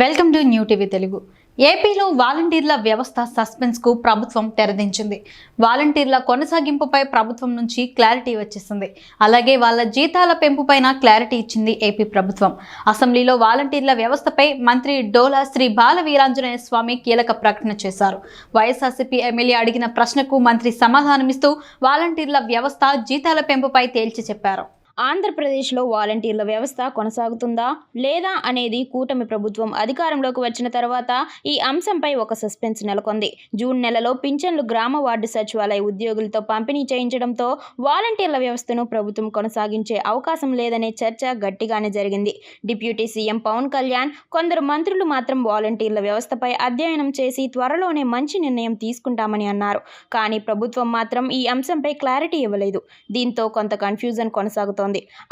Welcome to new TV Telugu. ఏపీలో వాలంటీర్ల వ్యవస్థ సస్పెన్స్కు ప్రభుత్వం తెరదించింది. వాలంటీర్ల కొనసాగింపుపై ప్రభుత్వం నుంచి క్లారిటీ వచ్చేసింది. అలాగే వాళ్ళ జీతాల పెంపుపైన క్లారిటీ ఇచ్చింది ఏపీ ప్రభుత్వం. అసెంబ్లీలో వాలంటీర్ల వ్యవస్థపై మంత్రి డోలా శ్రీ బాల వీరాంజనేయ స్వామి కీలక ప్రకటన చేశారు. వైఎస్ఆర్సీపీ ఎమ్మెల్యే అడిగిన ప్రశ్నకు మంత్రి సమాధానమిస్తూ వాలంటీర్ల వ్యవస్థ జీతాల పెంపుపై తేల్చి చెప్పారు. ఆంధ్రప్రదేశ్లో వాలంటీర్ల వ్యవస్థ కొనసాగుతుందా లేదా అనేది కూటమి ప్రభుత్వం అధికారంలోకి వచ్చిన తర్వాత ఈ అంశంపై ఒక సస్పెన్స్ నెలకొంది. జూన్ నెలలో పింఛన్లు గ్రామ వార్డు సచివాలయ ఉద్యోగులతో పంపిణీ చేయించడంతో వాలంటీర్ల వ్యవస్థను ప్రభుత్వం కొనసాగించే అవకాశం లేదనే చర్చ గట్టిగానే జరిగింది. డిప్యూటీ సీఎం పవన్ కళ్యాణ్ కొందరు మంత్రులు మాత్రం వాలంటీర్ల వ్యవస్థపై అధ్యయనం చేసి త్వరలోనే మంచి నిర్ణయం తీసుకుంటామని అన్నారు. కానీ ప్రభుత్వం మాత్రం ఈ అంశంపై క్లారిటీ ఇవ్వలేదు. దీంతో కొంత కన్ఫ్యూజన్ కొనసాగుతోంది.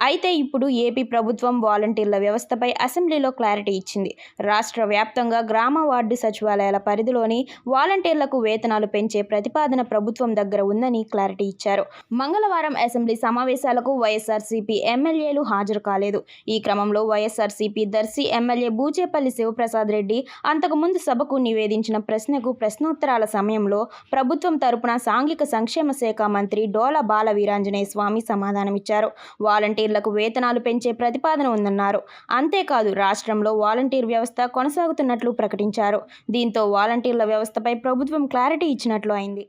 అయితే ఇప్పుడు ఏపీ ప్రభుత్వం వాలంటీర్ల వ్యవస్థపై అసెంబ్లీలో క్లారిటీ ఇచ్చింది. రాష్ట్ర వ్యాప్తంగా గ్రామ వార్డు సచివాలయాల పరిధిలోని వాలంటీర్లకు వేతనాలు పెంచే ప్రతిపాదన ప్రభుత్వం దగ్గర ఉందని క్లారిటీ ఇచ్చారు. మంగళవారం అసెంబ్లీ సమావేశాలకు వైఎస్ఆర్సీపీ ఎమ్మెల్యేలు హాజరు కాలేదు. ఈ క్రమంలో వైఎస్ఆర్సీపీ దర్శి ఎమ్మెల్యే బూచేపల్లి శివప్రసాద్ రెడ్డి అంతకుముందు సభకు నివేదించిన ప్రశ్నకు ప్రశ్నోత్తరాల సమయంలో ప్రభుత్వం తరపున సాంఘిక సంక్షేమ శాఖ మంత్రి డోల బాల వీరాంజనేయ స్వామి సమాధానమిచ్చారు. వాలంటీర్లకు వేతనాలు పెంచే ప్రతిపాదన ఉందన్నారు. అంతేకాదు రాష్ట్రంలో వాలంటీర్ వ్యవస్థ కొనసాగుతున్నట్లు ప్రకటించారు. దీంతో వాలంటీర్ల వ్యవస్థపై ప్రభుత్వం క్లారిటీ ఇచ్చినట్లు అయింది.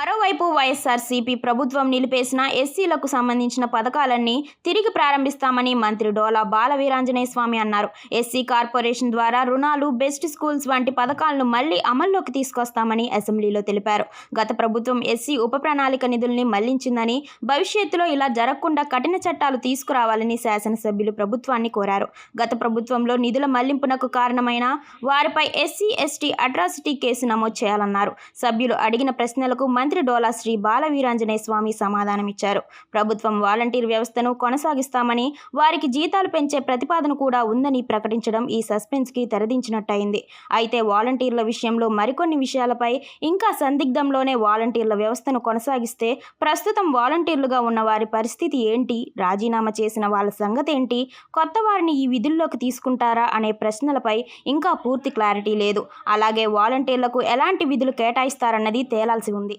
మరోవైపు వైఎస్ఆర్సీపీ ప్రభుత్వం నిలిపేసిన ఎస్సీలకు సంబంధించిన పథకాలన్నీ తిరిగి ప్రారంభిస్తామని మంత్రి డోలా బాలవీరాంజనేయ స్వామి అన్నారు. ఎస్సీ కార్పొరేషన్ ద్వారా రుణాలు బెస్ట్ స్కూల్స్ వంటి పథకాలను మళ్ళీ అమల్లోకి తీసుకొస్తామని అసెంబ్లీలో తెలిపారు. గత ప్రభుత్వం ఎస్సీ ఉప ప్రణాళిక నిధుల్ని మళ్ళించిందని భవిష్యత్తులో ఇలా జరగకుండా కఠిన చట్టాలు తీసుకురావాలని శాసనసభ్యులు ప్రభుత్వాన్ని కోరారు. గత ప్రభుత్వంలో నిధుల మళ్ళింపునకు కారణమైన వారిపై ఎస్సీ ఎస్టీ అట్రాసిటీ కేసు నమోదు చేయాలన్నారు. సభ్యులు అడిగిన ప్రశ్నలకు మంత్రి మంత్రి డోలా శ్రీ బాలవీరాంజనేయ స్వామి సమాధానమిచ్చారు. ప్రభుత్వం వాలంటీర్ వ్యవస్థను కొనసాగిస్తామని వారికి జీతాలు పెంచే ప్రతిపాదన కూడా ఉందని ప్రకటించడం ఈ సస్పెన్స్కి తెరదించినట్టయింది. అయితే వాలంటీర్ల విషయంలో మరికొన్ని విషయాలపై ఇంకా సందిగ్ధంలోనే వాలంటీర్ల వ్యవస్థను కొనసాగిస్తే ప్రస్తుతం వాలంటీర్లుగా ఉన్న వారి పరిస్థితి ఏంటి? రాజీనామా చేసిన వాళ్ళ సంగతి ఏంటి కొత్త వారిని ఈ విధుల్లోకి తీసుకుంటారా అనే ప్రశ్నలపై ఇంకా పూర్తి క్లారిటీ లేదు. అలాగే వాలంటీర్లకు ఎలాంటి విధులు కేటాయిస్తారన్నది తేలాల్సి ఉంది.